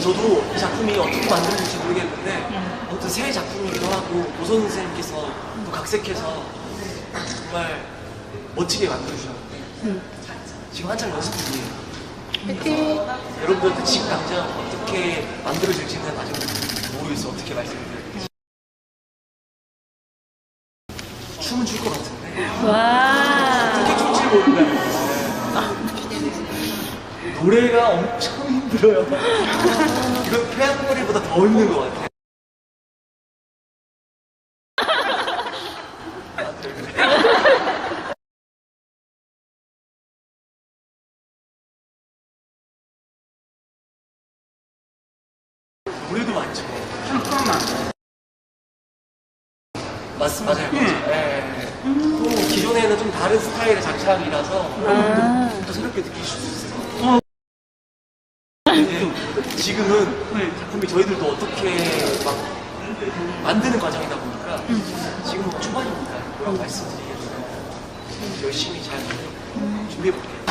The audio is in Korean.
저도 이 작품이 어떻게 만들어질지 모르겠는데 아무튼 새 작품이기도 하고 노선 선생님께서 또 각색해서 정말 멋지게 만들어주셨는데 지금 한창 연습 중이에요. 화이팅! 여러분들한테 지금 당장 어떻게 만들어질지는 아직 모르겠어. 어떻게 말씀드려야 될지. 춤은 출 것 같은데. 와. 어떻게 춤을 모른다. 노래가 엄청 힘들어요. 이건 태양머리보다 더 힘든 것 같아. 다들 그래. 노래도 많죠. 맞, 맞아요. 맞아요. 예. 또 기존에는 좀 다른 스타일의 장착이라서 아. 또 새롭게. 근데 지금은 작품이 저희들도 어떻게 막 만드는 과정이다 보니까 지금 은 초반입니다. 그런 말씀드리겠어요. 열심히 잘 준비해 볼게요.